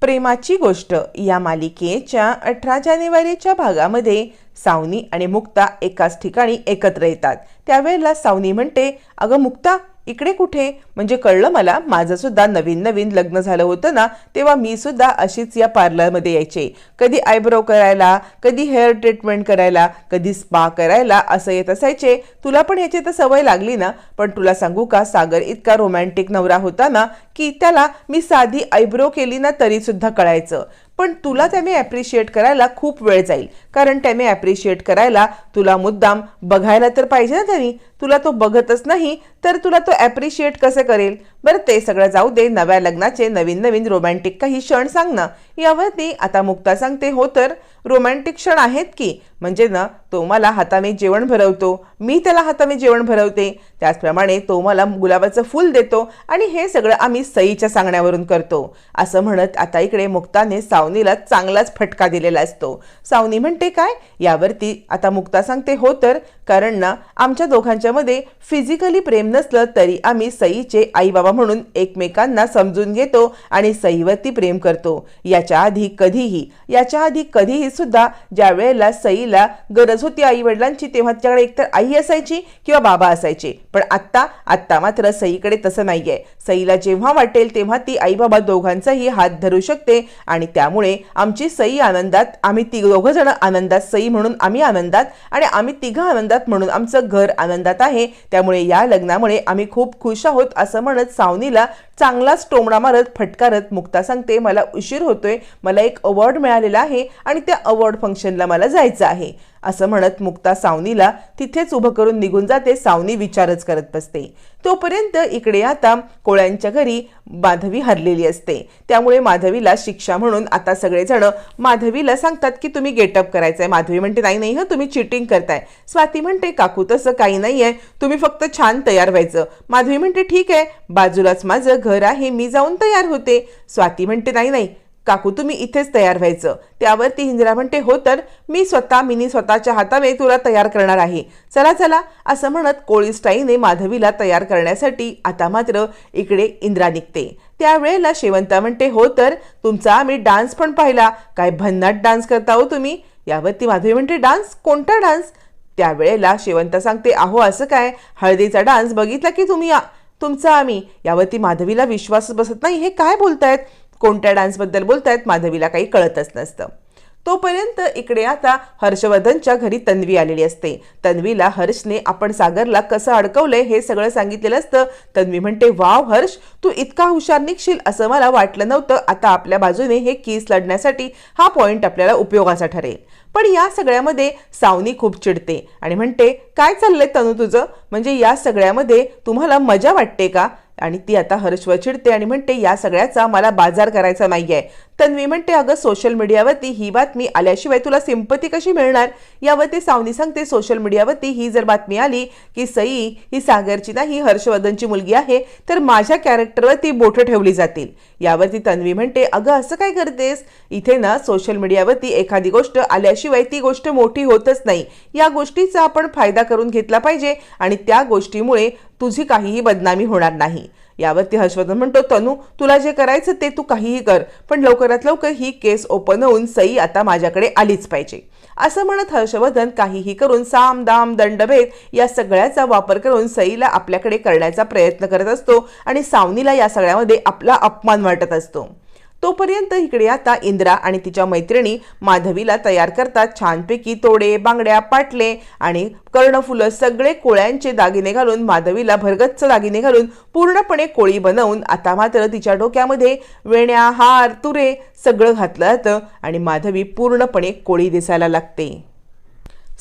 प्रेमाची गोष्ट या मालिकेच्या अठरा जानेवारीच्या भागामध्ये सावनी आणि मुक्ता एकाच ठिकाणी एकत्र येतात. त्यावेळेला सावनी म्हणते अगं मुक्ता इकडे कुठे? म्हणजे कळलं मला माझं सुद्धा नवीन नवीन लग्न झालं होतं ना तेव्हा मी सुद्धा अशीच या पार्लरमध्ये यायचे. कधी आयब्रो करायला कधी हेअर ट्रीटमेंट करायला कधी स्पा करायला असं येत असायचे. तुला पण याची तर सवय लागली ना? पण तुला सांगू का सागर इतका रोमॅन्टिक नवरा होता ना की त्याला मी साधी आयब्रो केली ना तरी सुद्धा कळायचं. पण तुला त्याने ॲप्रिशिएट करायला खूप वेळ जाईल. कारण त्याने ॲप्रिशिएट करायला तुला मुद्दाम बघायला तर पाहिजे ना त्यांनी. तुला तो बघतच नाही तर तुला तो ॲप्रिशिएट कसं करेल? बरं ते सगळं जाऊ दे नव्या लग्नाचे नवीन नवीन रोमॅन्टिक काही क्षण सांग ना. यावरती आता मुक्ता सांगते हो तर रोमॅन्टिक क्षण आहेत की? म्हणजे ना तो मला हाताने जेवण भरवतो. मी त्याला हाताने जेवण भरवते. त्याचप्रमाणे तो मला गुलाबाचं फूल देतो आणि हे सगळं आम्ही सईच्या सांगण्यावरून करतो. असं म्हणत आता इकडे मुक्ताने सावनीला चांगलाच फटका दिलेला असतो. सावनी म्हणते काय? यावरती आता मुक्ता सांगते हो तर कारण ना आमच्या दोघांच्यामध्ये फिजिकली प्रेम नसलं तरी आम्ही सईचे आई बाबा म्हणून एकमेकांना समजून घेतो आणि सईवरती प्रेम करतो. याच्या आधी कधीही याच्या आधी कधीही सुद्धा ज्या वेळेला सईला गरज होती आई वडिलांची तेव्हा तिच्याकडे एकतर आई असायची किंवा बाबा असायचे. पण आत्ता आत्ता मात्र सईकडे तसं नाहीये. सईला जेव्हा वाटेल तेव्हा ती आई बाबा दोघांचाही हात धरू शकते आणि त्यामुळे आमची सई आनंदात आम्ही ती दोघं जण आनंदात सई म्हणून आम्ही आनंदात आणि आम्ही तिघं आनंदात म्हणून आमचं घर आनंदात आहे. त्यामुळे या लग्नामुळे आम्ही खूप खुश आहोत असं म्हणत सावनीला चांगलाच टोमणा मारत फटकारत मुक्ता सांगते मला उशीर होतोय मला एक अवॉर्ड मिळालेला आहे आणि त्या अवॉर्ड फंक्शनला मला जायचं आहे. असं म्हणत मुक्ता सावनीला तिथेच उभं करून निघून जाते सावनी विचारच करत बसते. तोपर्यंत इकडे आता कोळ्यांच्या घरी माधवी हरलेली असते. त्यामुळे माधवीला शिक्षा म्हणून आता सगळेजण माधवीला सांगतात की तुम्ही गेटअप करायचंय. माधवी म्हणते नाही नाही हं तुम्ही चिटिंग करताय. स्वाती म्हणते काकू तसं काही नाही आहे तुम्ही फक्त छान तयार व्हायचं. माधवी म्हणते ठीक आहे बाजूलाच माझं घर आहे मी जाऊन तयार होते. स्वाती म्हणते नाही नाही काकू तुम्ही इथेच तयार व्हायचं. त्यावर ती म्हणते हो तर मी स्वतः मिनी स्वतःच्या हाताने तुला तयार करणार आहे. चला चला असं म्हणत कोळी स्टाईने माधवीला तयार करण्यासाठी आता मात्र इकडे इंद्रा निघते. त्यावेळेला शेवंता म्हणते हो तर तुमचा आम्ही डान्स पण पाहिला. काय भन्नाट डान्स करता हो तुम्ही? यावरती माधवी म्हणते डान्स? कोणता डान्स? त्यावेळेला शेवंता सांगते अहो असं काय? हळदीचा डान्स बघितला की तुम्ही आ- तुमचा आम्ही? यावरती माधवीला विश्वास बसत नाही हे काय बोलतायत? कोणत्या डान्सबद्दल बोलतायत माधवीला काही कळतच नसतं. तोपर्यंत इकडे आता हर्षवर्धनच्या घरी तन्वी आलेली असते. तन्वीला हर्षने आपण सागरला कसं अडकवलंय हे सगळं सांगितलेलं असतं. तन्वी म्हणते वाव हर्ष तू इतका हुशार निघशील असं मला वाटलं नव्हतं. आता आपल्या बाजूने हे केस लढण्यासाठी हा पॉइंट आपल्याला उपयोगाचा ठरेल. पण या सगळ्यामध्ये सावनी खूप चिडते आणि म्हणते काय चाललंय तनू तुझं? म्हणजे या सगळ्यामध्ये तुम्हाला मजा वाटते का? आणि ती आता हर्षवर चिडते आणि म्हणते या सगळ्याचा मला बाजार करायचा नाही आहे तन्वी म्हणते अगं सोशल मीडियावरती ही बातमी आल्याशिवाय तुला सिंपती कशी मिळणार? यावरती सावनी सांगते सोशल मीडियावरती ही जर बातमी आली की सई ही सागरची नाही हर्षवर्धनची मुलगी आहे तर माझ्या कॅरेक्टरवरती बोटं ठेवली जातील. यावरती तन्वी म्हणते अगं असं काय करतेस? इथे ना सोशल मीडियावरती एखादी गोष्ट आल्याशिवाय ती गोष्ट मोठी होतच नाही. या गोष्टीचा आपण फायदा करून घेतला पाहिजे आणि त्या गोष्टीमुळे तुझी काहीही बदनामी होणार नाही. यावरती हर्षवर्धन म्हणतो तनू तुला जे करायचं ते तू काहीही कर पण लवकरात लवकर ही केस ओपन होऊन सई आता माझ्याकडे आलीच पाहिजे. असं म्हणत हर्षवर्धन काहीही करून साम दाम दंडभेद या सगळ्याचा वापर करून सईला आपल्याकडे करण्याचा प्रयत्न करत असतो आणि सावनीला या सगळ्यामध्ये आपला अपमान वाटत असतो. तोपर्यंत इकडे आता इंद्रा आणि तिच्या मैत्रिणी माधवीला तयार करतात. छानपैकी तोडे बांगड्या पाटले आणि कर्णफुलं सगळे कोळ्यांचे दागिने घालून माधवीला भरगच्च दागिने घालून पूर्णपणे कोळी बनवून आता मात्र तिच्या डोक्यामध्ये वेण्या हार तुरे सगळं घातलं जातं आणि माधवी पूर्णपणे कोळी दिसायला लागते.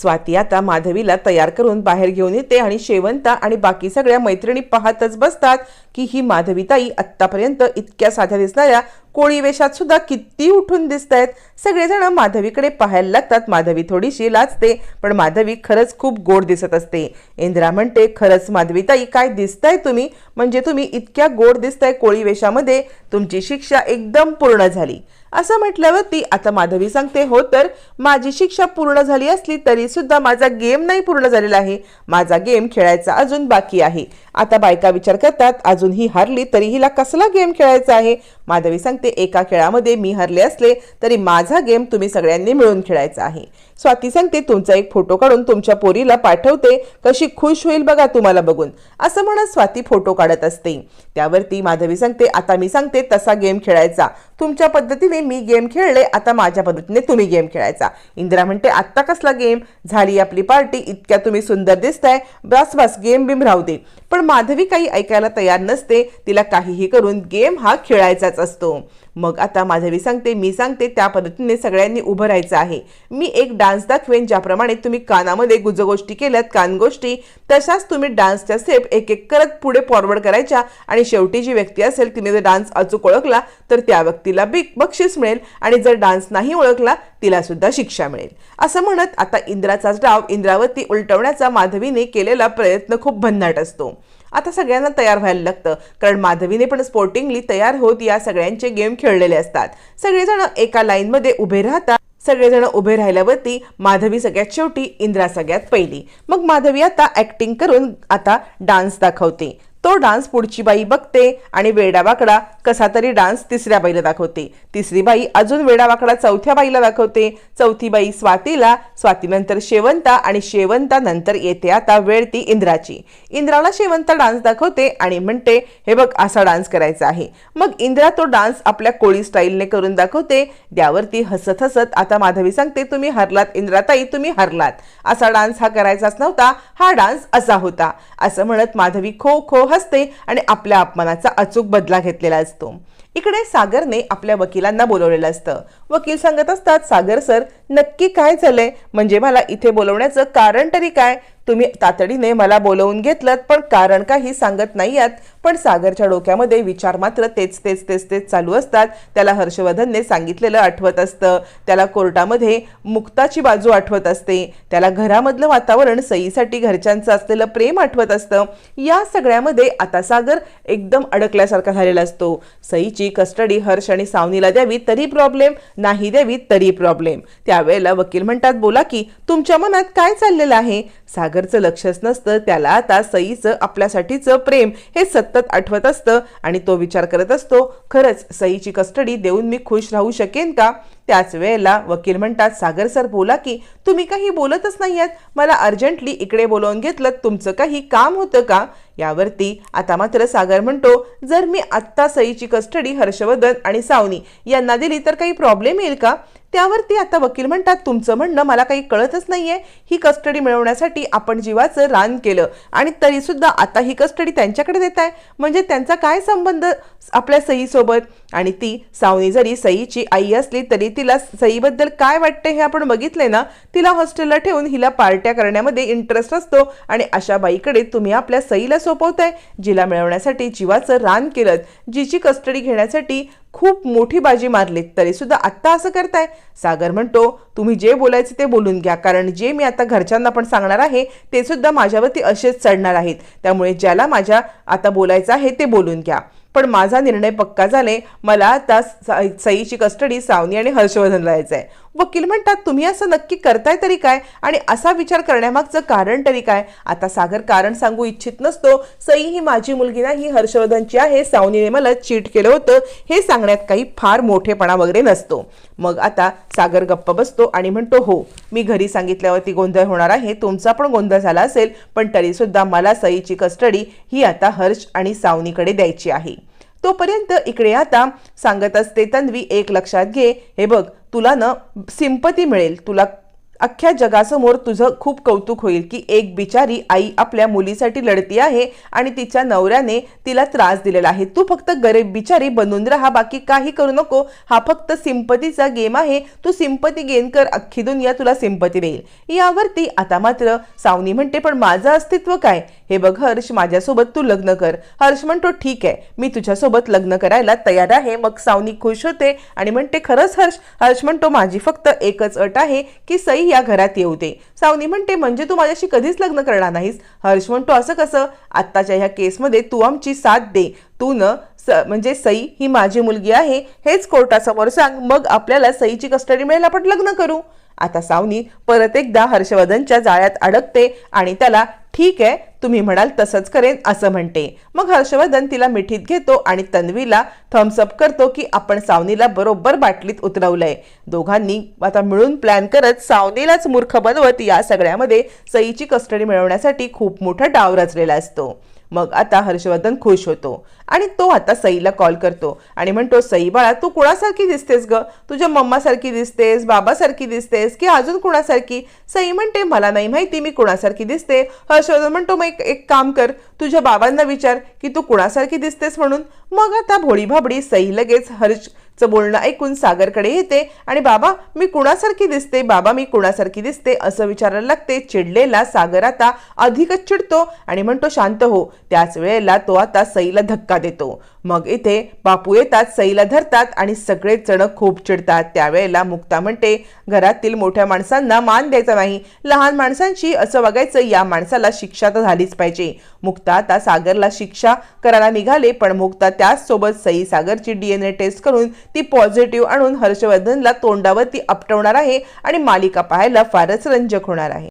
स्वाती आता माधवीला तयार करून बाहेर घेऊन येते आणि शेवंता आणि बाकी सगळ्या मैत्रिणी पाहतच बसतात की ही माधवीताई आत्तापर्यंत इतक्या साध्या दिसणाऱ्या कोळी वेशात सुद्धा किती उठून दिसत आहेत सगळेजण माधवीकडे पाहायला लागतात. माधवी थोडीशी लाजते पण माधवी खरंच खूप गोड दिसत असते. इंद्रा म्हणते खरंच माधवीताई काय दिसताय तुम्ही? म्हणजे तुम्ही इतक्या गोड दिसताय कोळी वेशामध्ये. तुमची शिक्षा एकदम पूर्ण झाली. असं म्हटल्यावर ती आता माधवी सांगते हो तर माझी शिक्षा पूर्ण झाली असली तरी सुद्धा माझा गेम नाही पूर्ण झालेला आहे. माझा गेम खेळायचा अजून बाकी आहे. आता बायका विचार करतात अजून ही हारली तरी हिला कसला गेम खेळायचा आहे? माधवी सांगते एका खेळामध्ये मी हरले असले तरी माझा गेम तुम्ही सगळ्यांनी मिळून खेळायचा आहे. स्वाती सांगते तुमचा एक फोटो काढून तुमच्या पोरीला पाठवते कशी खुश होईल बघा तुम्हाला बघून. असं म्हणत स्वाती फोटो काढत असते. त्यावरती माधवी सांगते आता मी सांगते तसा गेम खेळायचा. तुमच्या पद्धतीने मी गेम खेळले आता माझ्या पद्धतीने तुम्ही गेम खेळायचा. इंदिरा म्हणते आत्ता कसला गेम? झाली आपली पार्टी इतक्या तुम्ही सुंदर दिसताय. बस बस गेम बिम राहू दे. पण माधवी काही ऐकायला तयार नसते तिला काहीही करून गेम हा खेळायचाच असतो. मग आता माधवी सांगते मी सांगते त्या पद्धतीने सगळ्यांनी उभं राहायचं आहे. मी एक डान्स दाखवेन ज्याप्रमाणे तुम्ही कानामध्ये गुजगोष्टी केल्यात कानगोष्टी तशाच तुम्ही डान्सच्या स्टेप एक एक करत पुढे फॉरवर्ड करायच्या आणि शेवटी जी व्यक्ती असेल तिने जर डान्स अचूक ओळखला तर त्या व्यक्तीला बिग बक्षीस मिळेल आणि जर डान्स नाही ओळखला तिला सुद्धा शिक्षा मिळेल. असं म्हणत आता इंद्राचाच डाव इंद्रावती उलटवण्याचा माधवीने केलेला प्रयत्न खूप भन्नाट असतो. आता सगळ्यांना तयार व्हायला लागतं. कारण माधवीने पण स्पोर्टिंगली तयार होत या सगळ्यांचे गेम खेळलेले असतात. सगळेजण एका लाईनमध्ये उभे राहतात. सगळेजण उभे राहिल्यावरती माधवी सगळ्यात शेवटी इंद्रा सगळ्यात पहिली. मग माधवी आता ऍक्टिंग करून आता डान्स दाखवते. तो डान्स पुढची बाई बघते आणि वेडावाकडा कसा तरी डान्स तिसऱ्या बाईला दाखवते. तिसरी बाई अजून वेडावाकडा चौथ्या बाईला दाखवते. चौथी बाई स्वातीला स्वातीनंतर शेवंता आणि शेवंता नंतर येते आता वेळ ती इंद्राची. इंद्राला शेवंता डान्स दाखवते आणि म्हणते हे बघ असा डान्स करायचा आहे. मग इंद्रा तो डान्स आपल्या कोळी स्टाईलने करून दाखवते. त्यावरती हसत हसत आता माधवी सांगते तुम्ही हरलात इंद्राताई तुम्ही हरलात. असा डान्स हा करायचाच नव्हता. हा डान्स असा होता. असं म्हणत माधवी खो खो हसते आणि आपल्या अपमानाचा अचूक बदला घेतलेला असतो. इकडे सागरने आपल्या वकिलांना बोलवलेलं असतं. वकील सांगत असतात सागर सर नक्की काय झालंय? म्हणजे मला इथे बोलवण्याचं कारण तरी काय? तुम्ही तातडीने मला बोलवून घेतलं पण कारण काही सांगत नाही आहात पण सागरच्या डोक्यामध्ये विचार मात्र तेच तेच तेच तेच चालू असतात. त्याला हर्षवर्धनने सांगितलेलं आठवत असतं. त्याला कोर्टामध्ये मुक्ताची बाजू आठवत असते. त्याला घरामधलं वातावरण सईसाठी घरच्यांचं असलेलं प्रेम आठवत असतं. या सगळ्यामध्ये आता सागर एकदम अडकल्यासारखा झालेला असतो. सईची कस्टडी हर्ष आणि सावनीला द्यावी तरी प्रॉब्लेम नाही द्यावी तरी प्रॉब्लेम. त्यावेळेला वकील म्हणतात बोला की तुमच्या मनात काय चाललेलं आहे? सागर सागरचं लक्षच नसतं त्याला आता सईचं आपल्यासाठीचं प्रेम हे सतत आठवत असतं आणि तो विचार करत असतो खरंच सईची कस्टडी देऊन मी खुश राहू शकेन का? त्याच वेळेला वकील म्हणतात सागर सर बोला की तुम्ही काही बोलतच नाही आहेत मला अर्जंटली इकडे बोलवून घेतलं तुमचं काही काम होतं का? यावरती आता मात्र सागर म्हणतो जर मी आत्ता सईची कस्टडी हर्षवर्धन आणि सावनी यांना दिली तर काही प्रॉब्लेम येईल का? त्यावरती आता वकील म्हणतात तुमचं म्हणणं मला काही कळतच नाहीये. ही कस्टडी मिळवण्यासाठी आपण जीवाचं रान केलं आणि तरी सुद्धा आता ही कस्टडी त्यांच्याकडे देत आहे. म्हणजे त्यांचा काय संबंध आपल्या सईसोबत? आणि ती सावनी जरी सईची आई असली तरी तिला सईबद्दल काय वाटते हे आपण बघितले ना? तिला हॉस्टेलला ठेवून हिला पार्ट्या करण्यामध्ये इंटरेस्ट असतो आणि अशा बाईकडे तुम्ही आपल्या सईला सोपवताय जिला मिळवण्यासाठी जीवाचं रान केलं जिची कस्टडी घेण्यासाठी खूप मोठी बाजी मारलीत तरी सुद्धा आत्ता असं करताय? सागर म्हणतो तुम्ही जे बोलायचं ते बोलून घ्या कारण जे मी आता घरच्यांना पण सांगणार आहे ते सुद्धा माझ्यावरती असेच चढणार आहेत. त्यामुळे ज्याला माझ्या आता बोलायचं आहे ते बोलून घ्या. पण माझा निर्णय पक्का झाले मला आता स- सईची कस्टडी सावनी आणि हर्षवर्धनला यायचं आहे वकील म्हणतात तुम्ही असं नक्की करताय तरी काय? आणि असा विचार करण्यामागचं कारण तरी काय? आता सागर कारण सांगू इच्छित नसतो. सई ही माझी मुलगी नाही हर्षवर्धनची आहे. सावनीने मला चीट केलं होतं. हे सांगण्यात काही फार मोठेपणा वगैरे नसतो. मग आता सागर गप्प बसतो आणि म्हणतो हो मी घरी सांगितल्यावरती गोंधळ होणार आहे. तुमचा पण गोंधळ झाला असेल पण तरीसुद्धा मला सईची कस्टडी ही आता हर्ष आणि सावनीकडे द्यायची आहे. तोपर्यंत इकडे आता सांगत असते तन्वी एक लक्षात घे. हे बघ तुला ना सिंपती मिळेल. तुला अख्ख्या जगासमोर तुझं खूप कौतुक होईल की एक बिचारी आई आपल्या मुलीसाठी लढती आहे आणि तिच्या नवऱ्याने तिला त्रास दिलेला आहे. तू फक्त गरीब बिचारी बनून राहा बाकी काही करू नको. हा फक्त सिंपतीचा गेम आहे. तू सिंपती गेन कर अख्खी दुनिया तुला सिंपती देईल. यावरती आता मात्र सावनी म्हणते पण माझं अस्तित्व काय? हे बघ हर्ष माझ्यासोबत तू लग्न कर. हर्ष म्हणतो ठीक आहे मी तुझ्यासोबत लग्न करायला तयार आहे. मग सावनी खुश होते आणि म्हणते खरंच हर्ष. हर्ष म्हणतो माझी फक्त एकच अट आहे की सई या घरात येऊ दे. सावनी म्हणते म्हणजे तू माझ्याशी कधीच लग्न करणार नाहीस? हर्ष म्हणतो असं कसं? आत्ताच्या ह्या केसमध्ये तू आमची साथ दे. तू न स म्हणजे सई ही माझी मुलगी आहे हेच कोर्टासमोर सांग. मग आपल्याला सईची कस्टडी मिळेल आपण लग्न करू. आता सावनी परत एकदा हर्षवर्धनच्या जाळ्यात अडकते आणि त्याला ठीक आहे तुम्ही म्हणाल तसंच करेन असं म्हणते. मग हर्षवर्धन तिला मिठीत घेतो आणि तन्वीला थम्सअप करतो की आपण सावनीला बरोबर बाटलीत उतरवलंय. दोघांनी आता मिळून प्लॅन करत सावनीलाच मूर्ख बनवत या सगळ्यामध्ये सईची कस्टडी मिळवण्यासाठी खूप मोठा डाव रचलेला असतो. मग आता हर्षवर्धन खुश होतो. आणि तो आता सईला कॉल करतो. आणि म्हणतो सई बाळा तू कुणासारखी दिसतेस ग? तुझ्या मम्मासारखी दिसतेस बाबासारखी दिसतेस की अजून कुणासारखी? सई म्हणते मला नाही माहिती मी कुणासारखी दिसते. हर्षवर्धन म्हणतो मग एक, एक काम कर तुझ्या बाबांना विचार की तू कुणासारखी दिसतेस म्हणून? मग आता भोळी भाबडी सई लगेच हर्ष चं बोलणं ऐकून सागरकडे येते आणि बाबा मी कुणासारखी दिसते? बाबा मी कुणासारखी दिसते? असं विचारायला लागते. चिडलेला सागर आता अधिकच चिडतो आणि म्हणतो शांत हो. त्याच वेळेला तो आता सईला धक्का देतो. मग इथे बापू येतात सईला धरतात आणि सगळेच जण खूप चिडतात. त्यावेळेला मुक्ता म्हणते घरातील मोठ्या माणसांना मान द्यायचा नाही. लहान माणसांशी असं वागायचं या माणसाला शिक्षा तर झालीच पाहिजे. मुक्ता आता सागरला शिक्षा करायला निघाले पण मुक्ता त्याचसोबत सई सागरची डीएनए टेस्ट करून ती पॉझिटिव्ह आणून हर्षवर्धनला तोंडावरती आपटवणार आहे आणि मालिका पाहायला फारच रंजक होणार आहे.